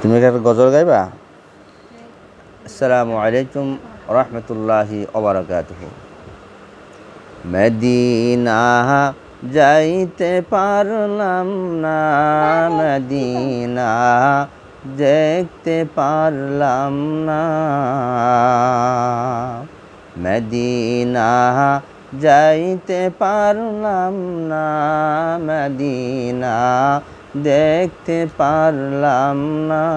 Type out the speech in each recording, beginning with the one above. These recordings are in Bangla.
তুমি একটা গজল গাইবা? আসসালামু আলাইকুম রহমতুল্লাহি ওবরাকাতুহু মদিনা যাইতে পারলাম না মদিনা দেখতে পারলাম না। মদিনা যাইতে পারলাম না মদিনা দেখতে পারলাম না।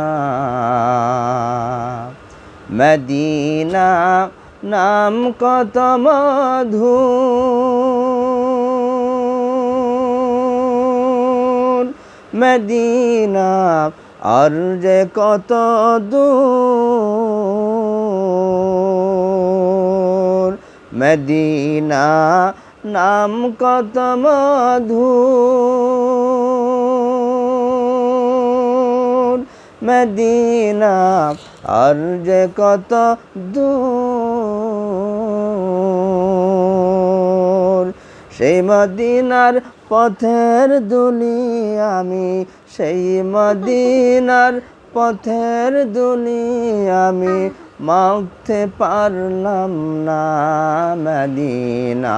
মদিনা নাম কত মধু। মদিনা আর যে কত দূর। মদিনা নাম কত মধু। মদিনা, আর যে কত দূর। সেই মদিনার পথের দুলি আমি, সেই মদিনার পথের দুলি আমি মাখতে পারলাম না মদিনা।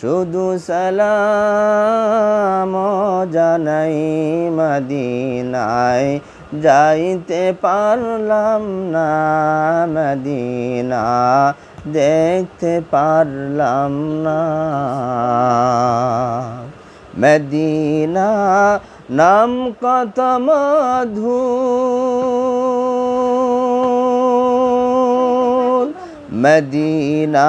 শুধু সালাম জানাই মদিনায়, যাইতে পারলাম না মদিনা, দেখতে পারলাম না। মদিনা নাম কত মধু, মদিনা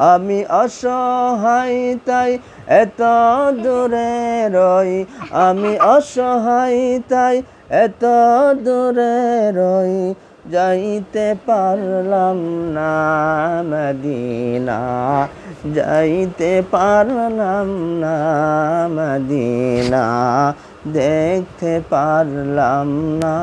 আমি অসহায়, তাই এত দূরে রই। আমি অসহায়, তাই এত দূরে রই। যাইতে পারলাম না মদিনা। যাইতে পারলাম না মদিনা। দেখতে পারলাম না।